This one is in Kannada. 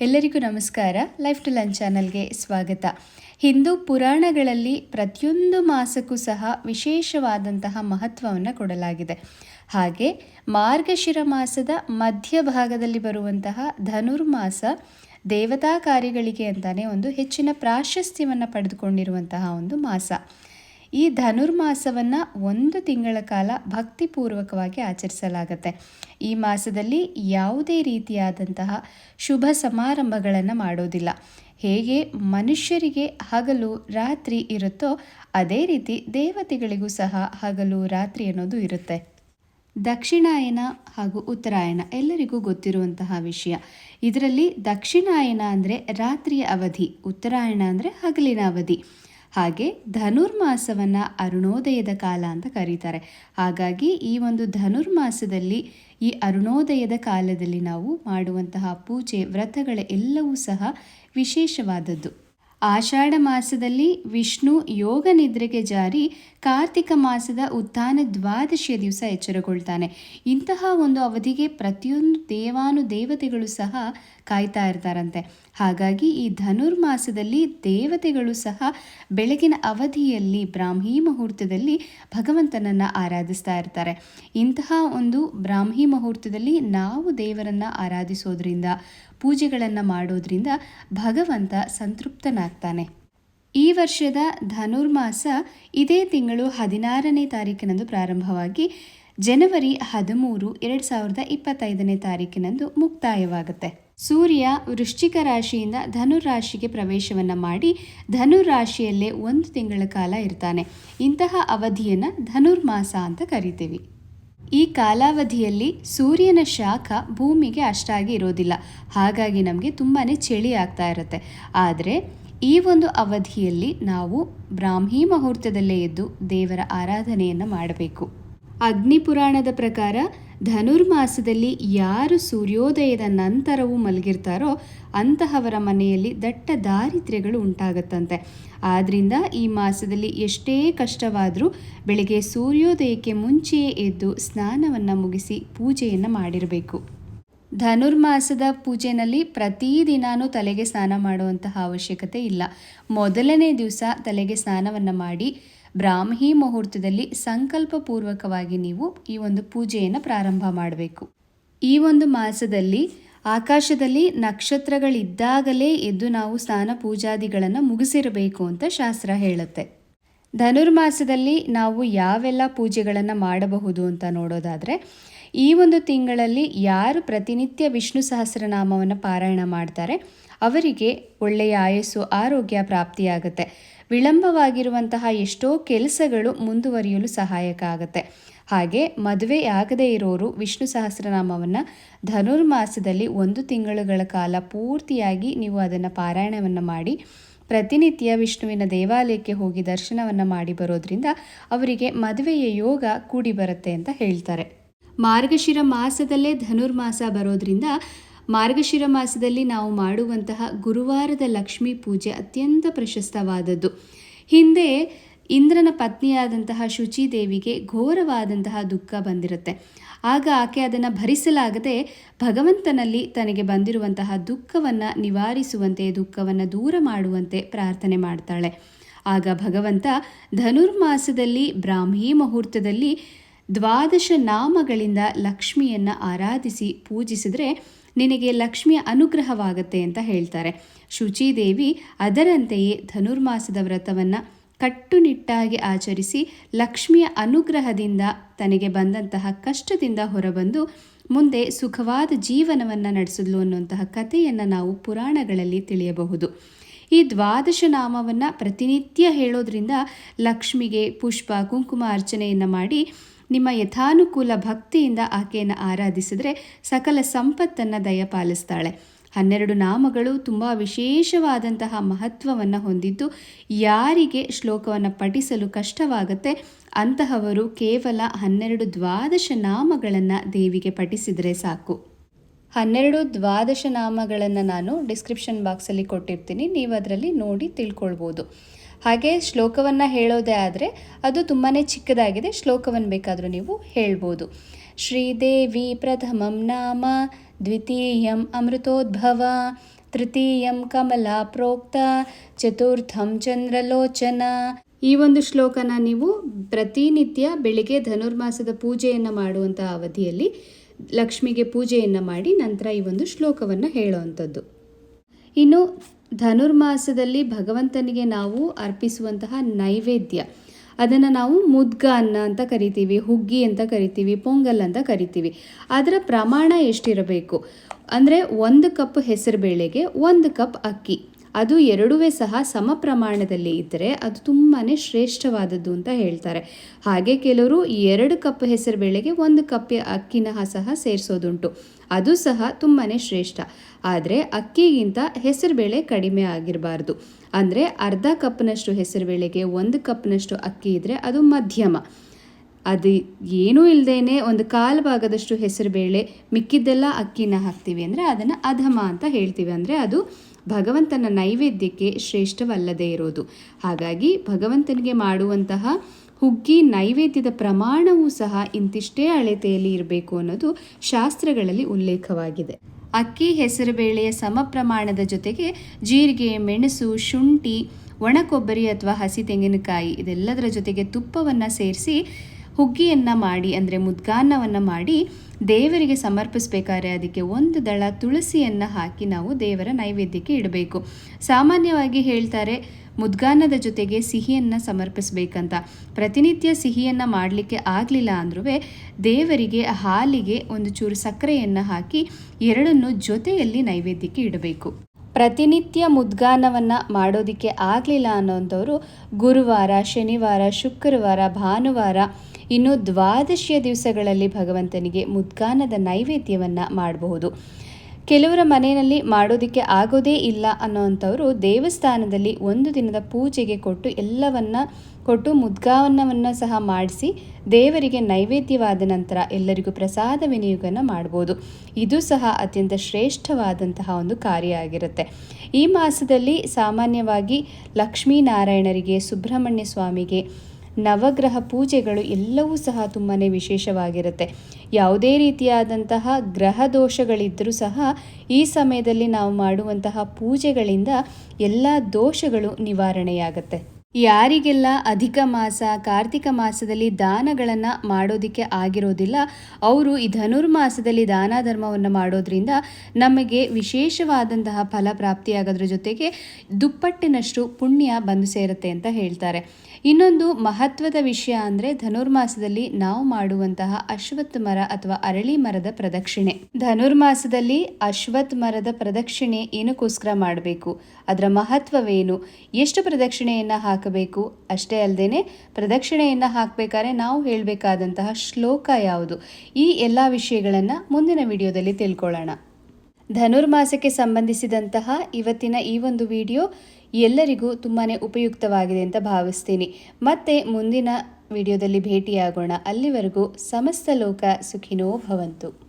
ಎಲ್ಲರಿಗೂ ನಮಸ್ಕಾರ. ಲೈಫ್ ಟು ಲಂಚ್ ಚಾನಲ್ಗೆ ಸ್ವಾಗತ. ಹಿಂದೂ ಪುರಾಣಗಳಲ್ಲಿ ಪ್ರತಿಯೊಂದು ಮಾಸಕ್ಕೂ ಸಹ ವಿಶೇಷವಾದಂತಹ ಮಹತ್ವವನ್ನು ಕೊಡಲಾಗಿದೆ. ಹಾಗೆ ಮಾರ್ಗಶಿರ ಮಾಸದ ಮಧ್ಯಭಾಗದಲ್ಲಿ ಬರುವಂತಹ ಧನುರ್ಮಾಸ ದೇವತಾ ಕಾರ್ಯಗಳಿಗೆ ಅಂತಾನೆ ಒಂದು ಹೆಚ್ಚಿನ ಪ್ರಾಶಸ್ತ್ಯವನ್ನು ಪಡೆದುಕೊಂಡಿರುವಂತಹ ಒಂದು ಮಾಸ. ಈ ಧನುರ್ಮಾಸವನ್ನು ಒಂದು ತಿಂಗಳ ಕಾಲ ಭಕ್ತಿಪೂರ್ವಕವಾಗಿ ಆಚರಿಸಲಾಗುತ್ತೆ. ಈ ಮಾಸದಲ್ಲಿ ಯಾವುದೇ ರೀತಿಯಾದಂತಹ ಶುಭ ಸಮಾರಂಭಗಳನ್ನು ಮಾಡೋದಿಲ್ಲ. ಹೇಗೆ ಮನುಷ್ಯರಿಗೆ ಹಗಲು ರಾತ್ರಿ ಇರುತ್ತೋ ಅದೇ ರೀತಿ ದೇವತೆಗಳಿಗೂ ಸಹ ಹಗಲು ರಾತ್ರಿ ಅನ್ನೋದು ಇರುತ್ತೆ. ದಕ್ಷಿಣಾಯನ ಹಾಗೂ ಉತ್ತರಾಯಣ ಎಲ್ಲರಿಗೂ ಗೊತ್ತಿರುವಂತಹ ವಿಷಯ. ಇದರಲ್ಲಿ ದಕ್ಷಿಣಾಯನ ಅಂದರೆ ರಾತ್ರಿಯ ಅವಧಿ, ಉತ್ತರಾಯಣ ಅಂದರೆ ಹಗಲಿನ ಅವಧಿ. ಹಾಗೆ ಧನುರ್ಮಾಸವನ್ನು ಅರುಣೋದಯದ ಕಾಲ ಅಂತ ಕರೀತಾರೆ. ಹಾಗಾಗಿ ಈ ಒಂದು ಧನುರ್ಮಾಸದಲ್ಲಿ ಈ ಅರುಣೋದಯದ ಕಾಲದಲ್ಲಿ ನಾವು ಮಾಡುವಂತಹ ಪೂಜೆ, ವ್ರತಗಳ ಎಲ್ಲವೂ ಸಹ ವಿಶೇಷವಾದದ್ದು. ಆಷಾಢ ಮಾಸದಲ್ಲಿ ವಿಷ್ಣು ಯೋಗ ನಿದ್ರೆಗೆ ಜಾರಿ ಕಾರ್ತಿಕ ಮಾಸದ ಉತ್ಥಾನ ದ್ವಾದಶಿಯ ದಿವಸ ಎಚ್ಚರಗೊಳ್ತಾನೆ. ಇಂತಹ ಒಂದು ಅವಧಿಗೆ ಪ್ರತಿಯೊಂದು ದೇವಾನು ದೇವತೆಗಳು ಸಹ ಕಾಯ್ತಾ ಇರ್ತಾರಂತೆ. ಹಾಗಾಗಿ ಈ ಧನುರ್ಮಾಸದಲ್ಲಿ ದೇವತೆಗಳು ಸಹ ಬೆಳಗಿನ ಅವಧಿಯಲ್ಲಿ ಬ್ರಾಹ್ಮಿ ಮುಹೂರ್ತದಲ್ಲಿ ಭಗವಂತನನ್ನು ಆರಾಧಿಸ್ತಾ ಇರ್ತಾರೆ. ಇಂತಹ ಒಂದು ಬ್ರಾಹ್ಮಿ ಮುಹೂರ್ತದಲ್ಲಿ ನಾವು ದೇವರನ್ನು ಆರಾಧಿಸೋದ್ರಿಂದ, ಪೂಜೆಗಳನ್ನು ಮಾಡೋದ್ರಿಂದ ಭಗವಂತ ಸಂತೃಪ್ತನಾಗ್ತಾನೆ. ಈ ವರ್ಷದ ಧನುರ್ಮಾಸ ಇದೇ ತಿಂಗಳು ಹದಿನಾರನೇ ತಾರೀಕಿನಂದು ಪ್ರಾರಂಭವಾಗಿ ಜನವರಿ ಹದಿಮೂರು ಎರಡು ಸಾವಿರದ ಇಪ್ಪತ್ತೈದನೇ ತಾರೀಕಿನಂದು ಮುಕ್ತಾಯವಾಗುತ್ತೆ. ಸೂರ್ಯ ವೃಶ್ಚಿಕ ರಾಶಿಯಿಂದ ಧನುರಾಶಿಗೆ ಪ್ರವೇಶವನ್ನು ಮಾಡಿ ಧನುರಾಶಿಯಲ್ಲೇ ಒಂದು ತಿಂಗಳ ಕಾಲ ಇರ್ತಾನೆ. ಇಂತಹ ಅವಧಿಯನ್ನು ಧನುರ್ಮಾಸ ಅಂತ ಕರಿತೀವಿ. ಈ ಕಾಲಾವಧಿಯಲ್ಲಿ ಸೂರ್ಯನ ಶಾಖ ಭೂಮಿಗೆ ಅಷ್ಟಾಗಿ ಇರೋದಿಲ್ಲ. ಹಾಗಾಗಿ ನಮಗೆ ತುಂಬಾ ಚಳಿ ಆಗ್ತಾ ಇರುತ್ತೆ. ಆದರೆ ಈ ಒಂದು ಅವಧಿಯಲ್ಲಿ ನಾವು ಬ್ರಾಹ್ಮಿ ಮುಹೂರ್ತದಲ್ಲೇ ಎದ್ದು ದೇವರ ಆರಾಧನೆಯನ್ನು ಮಾಡಬೇಕು. ಅಗ್ನಿ ಪುರಾಣದ ಪ್ರಕಾರ ಧನುರ್ಮಾಸದಲ್ಲಿ ಯಾರು ಸೂರ್ಯೋದಯದ ನಂತರವೂ ಮಲಗಿರ್ತಾರೋ ಅಂತಹವರ ಮನೆಯಲ್ಲಿ ದಟ್ಟ ದಾರಿದ್ರ್ಯಗಳು ಉಂಟಾಗತ್ತಂತೆ. ಆದ್ದರಿಂದ ಈ ಮಾಸದಲ್ಲಿ ಎಷ್ಟೇ ಕಷ್ಟವಾದರೂ ಬೆಳಗ್ಗೆ ಸೂರ್ಯೋದಯಕ್ಕೆ ಮುಂಚೆಯೇ ಎದ್ದು ಸ್ನಾನವನ್ನು ಮುಗಿಸಿ ಪೂಜೆಯನ್ನು ಮಾಡಿರಬೇಕು. ಧನುರ್ಮಾಸದ ಪೂಜೆನಲ್ಲಿ ಪ್ರತಿದಿನಾನು ತಲೆಗೆ ಸ್ನಾನ ಮಾಡುವಂತಹ ಅವಶ್ಯಕತೆ ಇಲ್ಲ. ಮೊದಲನೇ ದಿವಸ ತಲೆಗೆ ಸ್ನಾನವನ್ನು ಮಾಡಿ ಬ್ರಾಹ್ಮಿ ಮುಹೂರ್ತದಲ್ಲಿ ಸಂಕಲ್ಪಪೂರ್ವಕವಾಗಿ ನೀವು ಈ ಒಂದು ಪೂಜೆಯನ್ನು ಪ್ರಾರಂಭ ಮಾಡಬೇಕು. ಈ ಒಂದು ಮಾಸದಲ್ಲಿ ಆಕಾಶದಲ್ಲಿ ನಕ್ಷತ್ರಗಳಿದ್ದಾಗಲೇ ಎದ್ದು ನಾವು ಸ್ನಾನ ಪೂಜಾದಿಗಳನ್ನು ಮುಗಿಸಿರಬೇಕು ಅಂತ ಶಾಸ್ತ್ರ ಹೇಳುತ್ತೆ. ಧನುರ್ಮಾಸದಲ್ಲಿ ನಾವು ಯಾವೆಲ್ಲ ಪೂಜೆಗಳನ್ನು ಮಾಡಬಹುದು ಅಂತ ನೋಡೋದಾದರೆ, ಈ ಒಂದು ತಿಂಗಳಲ್ಲಿ ಯಾರು ಪ್ರತಿನಿತ್ಯ ವಿಷ್ಣು ಸಹಸ್ರನಾಮವನ್ನು ಪಾರಾಯಣ ಮಾಡ್ತಾರೆ, ಅವರಿಗೆ ಒಳ್ಳೆಯ ಆಯಸ್ಸು, ಆರೋಗ್ಯ ಪ್ರಾಪ್ತಿಯಾಗುತ್ತೆ. ವಿಳಂಬವಾಗಿರುವಂತಹ ಎಷ್ಟೋ ಕೆಲಸಗಳು ಮುಂದುವರಿಯಲು ಸಹಾಯಕ ಆಗುತ್ತೆ. ಹಾಗೆ ಮದುವೆಯಾಗದೇ ಇರೋರು ವಿಷ್ಣು ಸಹಸ್ರನಾಮವನ್ನು ಧನುರ್ಮಾಸದಲ್ಲಿ ಒಂದು ತಿಂಗಳುಗಳ ಕಾಲ ಪೂರ್ತಿಯಾಗಿ ನೀವು ಅದನ್ನು ಪಾರಾಯಣವನ್ನು ಮಾಡಿ, ಪ್ರತಿನಿತ್ಯ ವಿಷ್ಣುವಿನ ದೇವಾಲಯಕ್ಕೆ ಹೋಗಿ ದರ್ಶನವನ್ನು ಮಾಡಿ ಬರೋದ್ರಿಂದ ಅವರಿಗೆ ಮದುವೆಯ ಯೋಗ ಕೂಡಿ ಬರುತ್ತೆ ಅಂತ ಹೇಳ್ತಾರೆ. ಮಾರ್ಗಶಿರ ಮಾಸದಲ್ಲೇ ಧನುರ್ಮಾಸ ಬರೋದ್ರಿಂದ ಮಾರ್ಗಶಿರ ಮಾಸದಲ್ಲಿ ನಾವು ಮಾಡುವಂತಹ ಗುರುವಾರದ ಲಕ್ಷ್ಮೀ ಪೂಜೆ ಅತ್ಯಂತ ಪ್ರಶಸ್ತವಾದದ್ದು. ಹಿಂದೆ ಇಂದ್ರನ ಪತ್ನಿಯಾದಂತಹ ಶುಚಿದೇವಿಗೆ ಘೋರವಾದಂತಹ ದುಃಖ ಬಂದಿರುತ್ತೆ. ಆಗ ಆಕೆ ಅದನ್ನು ಭರಿಸಲಾಗದೆ ಭಗವಂತನಲ್ಲಿ ತನಗೆ ಬಂದಿರುವಂತಹ ದುಃಖವನ್ನು ನಿವಾರಿಸುವಂತೆ, ದುಃಖವನ್ನು ದೂರ ಮಾಡುವಂತೆ ಪ್ರಾರ್ಥನೆ ಮಾಡ್ತಾಳೆ. ಆಗ ಭಗವಂತ ಧನುರ್ಮಾಸದಲ್ಲಿ ಬ್ರಾಹ್ಮಿ ಮುಹೂರ್ತದಲ್ಲಿ ದ್ವಾದಶ ನಾಮಗಳಿಂದ ಲಕ್ಷ್ಮಿಯನ್ನು ಆರಾಧಿಸಿ ಪೂಜಿಸಿದರೆ ನಿನಗೆ ಲಕ್ಷ್ಮಿಯ ಅನುಗ್ರಹವಾಗುತ್ತೆ ಅಂತ ಹೇಳ್ತಾರೆ. ಶುಚಿದೇವಿ ಅದರಂತೆಯೇ ಧನುರ್ಮಾಸದ ವ್ರತವನ್ನು ಕಟ್ಟುನಿಟ್ಟಾಗಿ ಆಚರಿಸಿ ಲಕ್ಷ್ಮಿಯ ಅನುಗ್ರಹದಿಂದ ತನಗೆ ಬಂದಂತಹ ಕಷ್ಟದಿಂದ ಹೊರಬಂದು ಮುಂದೆ ಸುಖವಾದ ಜೀವನವನ್ನು ನಡೆಸಿದ್ಲು ಅನ್ನುವಂತಹ ಕಥೆಯನ್ನು ನಾವು ಪುರಾಣಗಳಲ್ಲಿ ತಿಳಿಯಬಹುದು. ಈ ದ್ವಾದಶ ನಾಮವನ್ನು ಪ್ರತಿನಿತ್ಯ ಹೇಳೋದ್ರಿಂದ ಲಕ್ಷ್ಮಿಗೆ ಪುಷ್ಪ, ಕುಂಕುಮ ಅರ್ಚನೆಯನ್ನು ಮಾಡಿ ನಿಮ್ಮ ಯಥಾನುಕೂಲ ಭಕ್ತಿಯಿಂದ ಆಕೆಯನ್ನು ಆರಾಧಿಸಿದರೆ ಸಕಲ ಸಂಪತ್ತನ್ನು ದಯಪಾಲಿಸ್ತಾಳೆ. ಹನ್ನೆರಡು ನಾಮಗಳು ತುಂಬ ವಿಶೇಷವಾದಂತಹ ಮಹತ್ವವನ್ನು ಹೊಂದಿದ್ದು, ಯಾರಿಗೆ ಶ್ಲೋಕವನ್ನು ಪಠಿಸಲು ಕಷ್ಟವಾಗುತ್ತೆ, ಅಂತಹವರು ಕೇವಲ ಹನ್ನೆರಡು ದ್ವಾದಶ ನಾಮಗಳನ್ನು ದೇವಿಗೆ ಪಠಿಸಿದರೆ ಸಾಕು. ಹನ್ನೆರಡು ದ್ವಾದಶ ನಾಮಗಳನ್ನು ನಾನು ಡಿಸ್ಕ್ರಿಪ್ಷನ್ ಬಾಕ್ಸಲ್ಲಿ ಕೊಟ್ಟಿರ್ತೀನಿ ನೀವು ಅದರಲ್ಲಿ ನೋಡಿ ತಿಳ್ಕೊಳ್ಬೋದು. ಹಾಗೆ ಶ್ಲೋಕವನ್ನು ಹೇಳೋದೇ ಆದರೆ ಅದು ತುಂಬಾ ಚಿಕ್ಕದಾಗಿದೆ. ಶ್ಲೋಕವನ್ನು ಬೇಕಾದರೂ ನೀವು ಹೇಳ್ಬೋದು. ಶ್ರೀದೇವಿ ಪ್ರಥಮಂ ನಾಮ, ದ್ವಿತೀಯಂ ಅಮೃತೋದ್ಭವ, ತೃತೀಯಂ ಕಮಲ ಪ್ರೋಕ್ತ, ಚತುರ್ಥಂ ಚಂದ್ರಲೋಚನ. ಈ ಒಂದು ಶ್ಲೋಕನ ನೀವು ಪ್ರತಿನಿತ್ಯ ಬೆಳಿಗ್ಗೆ ಧನುರ್ಮಾಸದ ಪೂಜೆಯನ್ನು ಮಾಡುವಂತಹ ಅವಧಿಯಲ್ಲಿ ಲಕ್ಷ್ಮಿಗೆ ಪೂಜೆಯನ್ನು ಮಾಡಿ ನಂತರ ಈ ಒಂದು ಶ್ಲೋಕವನ್ನು ಹೇಳುವಂಥದ್ದು ಇನ್ನು ಧನುರ್ಮಾಸದಲ್ಲಿ ಭಗವಂತನಿಗೆ ನಾವು ಅರ್ಪಿಸುವಂತಹ ನೈವೇದ್ಯ. ಅದನ್ನು ನಾವು ಮುದ್ಗ ಅನ್ನ ಅಂತ ಕರಿತೀವಿ, ಹುಗ್ಗಿ ಅಂತ ಕರಿತೀವಿ, ಪೊಂಗಲ್ ಅಂತ ಕರಿತೀವಿ. ಅದರ ಪ್ರಮಾಣ ಎಷ್ಟಿರಬೇಕು? ಅಂದರೆ ಒಂದು ಕಪ್ ಹೆಸರು ಬೇಳೆಗೆ ಒಂದು ಕಪ್ ಅಕ್ಕಿ. ಅದು ಎರಡೂ ಸಹ ಸಮ ಪ್ರಮಾಣದಲ್ಲಿ ಇದ್ದರೆ ಅದು ತುಂಬಾ ಶ್ರೇಷ್ಠವಾದದ್ದು ಅಂತ ಹೇಳ್ತಾರೆ. ಹಾಗೆ ಕೆಲವರು ಎರಡು ಕಪ್ ಹೆಸರು ಬೇಳೆಗೆ ಒಂದು ಕಪ್ ಅಕ್ಕಿನ ಸಹ ಸೇರಿಸೋದುಂಟು. ಅದು ಸಹ ತುಂಬಾ ಶ್ರೇಷ್ಠ. ಆದರೆ ಅಕ್ಕಿಗಿಂತ ಹೆಸರುಬೇಳೆ ಕಡಿಮೆ ಆಗಿರಬಾರ್ದು. ಅಂದರೆ ಅರ್ಧ ಕಪ್ನಷ್ಟು ಹೆಸರುಬೇಳೆಗೆ ಒಂದು ಕಪ್ನಷ್ಟು ಅಕ್ಕಿ ಇದ್ದರೆ ಅದು ಮಧ್ಯಮ. ಅದು ಏನೂ ಇಲ್ಲದೇನೆ ಒಂದು ಕಾಲು ಭಾಗದಷ್ಟು ಹೆಸರುಬೇಳೆ ಮಿಕ್ಕಿದ್ದೆಲ್ಲ ಅಕ್ಕಿನ ಹಾಕ್ತೀವಿ ಅಂದರೆ ಅದನ್ನು ಅಧಮ ಅಂತ ಹೇಳ್ತೀವಿ. ಅಂದರೆ ಅದು ಭಗವಂತನ ನೈವೇದ್ಯಕ್ಕೆ ಶ್ರೇಷ್ಠವಲ್ಲದೇ ಇರೋದು. ಹಾಗಾಗಿ ಭಗವಂತನಿಗೆ ಮಾಡುವಂತಹ ಹುಗ್ಗಿ ನೈವೇದ್ಯದ ಪ್ರಮಾಣವೂ ಸಹ ಇಂತಿಷ್ಟೇ ಅಳತೆಯಲ್ಲಿ ಇರಬೇಕು ಅನ್ನೋದು ಶಾಸ್ತ್ರಗಳಲ್ಲಿ ಉಲ್ಲೇಖವಾಗಿದೆ. ಅಕ್ಕಿ ಹೆಸರುಬೇಳೆಯ ಸಮ ಪ್ರಮಾಣದ ಜೊತೆಗೆ ಜೀರಿಗೆ, ಮೆಣಸು, ಶುಂಠಿ, ಒಣ ಕೊಬ್ಬರಿ ಅಥವಾ ಹಸಿ ತೆಂಗಿನಕಾಯಿ ಇದೆಲ್ಲದರ ಜೊತೆಗೆ ತುಪ್ಪವನ್ನು ಸೇರಿಸಿ ಹುಗ್ಗಿಯನ್ನು ಮಾಡಿ, ಅಂದರೆ ಮುದ್ಗಾನ್ನವನ್ನು ಮಾಡಿ ದೇವರಿಗೆ ಸಮರ್ಪಿಸಬೇಕಾದ್ರೆ ಅದಕ್ಕೆ ಒಂದು ದಳ ತುಳಸಿಯನ್ನು ಹಾಕಿ ನಾವು ದೇವರ ನೈವೇದ್ಯಕ್ಕೆ ಇಡಬೇಕು. ಸಾಮಾನ್ಯವಾಗಿ ಹೇಳ್ತಾರೆ ಮುದ್ಗಾನದ ಜೊತೆಗೆ ಸಿಹಿಯನ್ನು ಸಮರ್ಪಿಸಬೇಕಂತ. ಪ್ರತಿನಿತ್ಯ ಸಿಹಿಯನ್ನು ಮಾಡಲಿಕ್ಕೆ ಆಗಲಿಲ್ಲ ಅಂದ್ರೂ ದೇವರಿಗೆ ಹಾಲಿಗೆ ಒಂದು ಚೂರು ಸಕ್ಕರೆಯನ್ನು ಹಾಕಿ ಎರಡನ್ನು ಜೊತೆಯಲ್ಲಿ ನೈವೇದ್ಯಕ್ಕೆ ಇಡಬೇಕು. ಪ್ರತಿನಿತ್ಯ ಮುದ್ಗಾನವನ್ನು ಮಾಡೋದಕ್ಕೆ ಆಗಲಿಲ್ಲ ಅನ್ನೋಂಥವ್ರು ಗುರುವಾರ, ಶನಿವಾರ, ಶುಕ್ರವಾರ, ಭಾನುವಾರ ಇನ್ನು ದ್ವಾದಶಿಯ ದಿವಸಗಳಲ್ಲಿ ಭಗವಂತನಿಗೆ ಮುದ್ಗಾನದ ನೈವೇದ್ಯವನ್ನು ಮಾಡಬಹುದು. ಕೆಲವರ ಮನೆಯಲ್ಲಿ ಮಾಡೋದಕ್ಕೆ ಆಗೋದೇ ಇಲ್ಲ ಅನ್ನೋವಂಥವರು ದೇವಸ್ಥಾನದಲ್ಲಿ ಒಂದು ದಿನದ ಪೂಜೆಗೆ ಕೊಟ್ಟು ಎಲ್ಲವನ್ನ ಕೊಟ್ಟು ಮುದ್ಗಾವನ್ನವನ್ನು ಸಹ ಮಾಡಿಸಿ ದೇವರಿಗೆ ನೈವೇದ್ಯವಾದ ನಂತರ ಎಲ್ಲರಿಗೂ ಪ್ರಸಾದ ವಿನಿಯೋಗನ ಮಾಡ್ಬೋದು. ಇದು ಸಹ ಅತ್ಯಂತ ಶ್ರೇಷ್ಠವಾದಂತಹ ಒಂದು ಕಾರ್ಯ ಆಗಿರುತ್ತೆ. ಈ ಮಾಸದಲ್ಲಿ ಸಾಮಾನ್ಯವಾಗಿ ಲಕ್ಷ್ಮೀನಾರಾಯಣರಿಗೆ, ಸುಬ್ರಹ್ಮಣ್ಯ ಸ್ವಾಮಿಗೆ ನವಗ್ರಹ ಪೂಜೆಗಳು ಎಲ್ಲವೂ ಸಹ ತುಂಬಾ ವಿಶೇಷವಾಗಿರುತ್ತೆ. ಯಾವುದೇ ರೀತಿಯಾದಂತಹ ಗ್ರಹ ದೋಷಗಳಿದ್ದರೂ ಸಹ ಈ ಸಮಯದಲ್ಲಿ ನಾವು ಮಾಡುವಂತಹ ಪೂಜೆಗಳಿಂದ ಎಲ್ಲ ದೋಷಗಳು ನಿವಾರಣೆಯಾಗುತ್ತೆ. ಯಾರಿಗೆಲ್ಲ ಅಧಿಕ ಮಾಸ, ಕಾರ್ತಿಕ ಮಾಸದಲ್ಲಿ ದಾನಗಳನ್ನು ಮಾಡೋದಕ್ಕೆ ಆಗಿರೋದಿಲ್ಲ, ಅವರು ಈ ಧನುರ್ಮಾಸದಲ್ಲಿ ದಾನ ಧರ್ಮವನ್ನು ಮಾಡೋದ್ರಿಂದ ನಮಗೆ ವಿಶೇಷವಾದಂತಹ ಫಲ ಪ್ರಾಪ್ತಿಯಾಗೋದ್ರ ಜೊತೆಗೆ ದುಪ್ಪಟ್ಟಿನಷ್ಟು ಪುಣ್ಯ ಬಂದು ಸೇರುತ್ತೆ ಅಂತ ಹೇಳ್ತಾರೆ. ಇನ್ನೊಂದು ಮಹತ್ವದ ವಿಷಯ ಅಂದರೆ ಧನುರ್ಮಾಸದಲ್ಲಿ ನಾವು ಮಾಡುವಂತಹ ಅಶ್ವತ್ಥ ಮರ ಅಥವಾ ಅರಳಿ ಮರದ ಪ್ರದಕ್ಷಿಣೆ. ಧನುರ್ಮಾಸದಲ್ಲಿ ಅಶ್ವತ್ಥ ಮರದ ಪ್ರದಕ್ಷಿಣೆ ಏನಕ್ಕೋಸ್ಕರ ಮಾಡಬೇಕು? ಅದರ ಮಹತ್ವವೇನು? ಎಷ್ಟು ಪ್ರದಕ್ಷಿಣೆಯನ್ನು ಹಾಕಬೇಕು? ಅಷ್ಟೇ ಅಲ್ಲದೆ ಪ್ರದಕ್ಷಿಣೆಯನ್ನು ಹಾಕಬೇಕಾದ್ರೆ ನಾವು ಹೇಳಬೇಕಾದಂತಹ ಶ್ಲೋಕ ಯಾವುದು? ಈ ಎಲ್ಲ ವಿಷಯಗಳನ್ನು ಮುಂದಿನ ವಿಡಿಯೋದಲ್ಲಿ ತಿಳ್ಕೊಳ್ಳೋಣ. ಧನುರ್ಮಾಸಕ್ಕೆ ಸಂಬಂಧಿಸಿದಂತಹ ಇವತ್ತಿನ ಈ ಒಂದು ವಿಡಿಯೋ ಎಲ್ಲರಿಗೂ ತುಂಬಾ ಉಪಯುಕ್ತವಾಗಿದೆ ಅಂತ ಭಾವಿಸ್ತೀನಿ. ಮತ್ತೆ ಮುಂದಿನ ವಿಡಿಯೋದಲ್ಲಿ ಭೇಟಿಯಾಗೋಣ. ಅಲ್ಲಿವರೆಗೂ ಸಮಸ್ತ ಲೋಕ ಸುಖಿನೋ ಭವಂತು.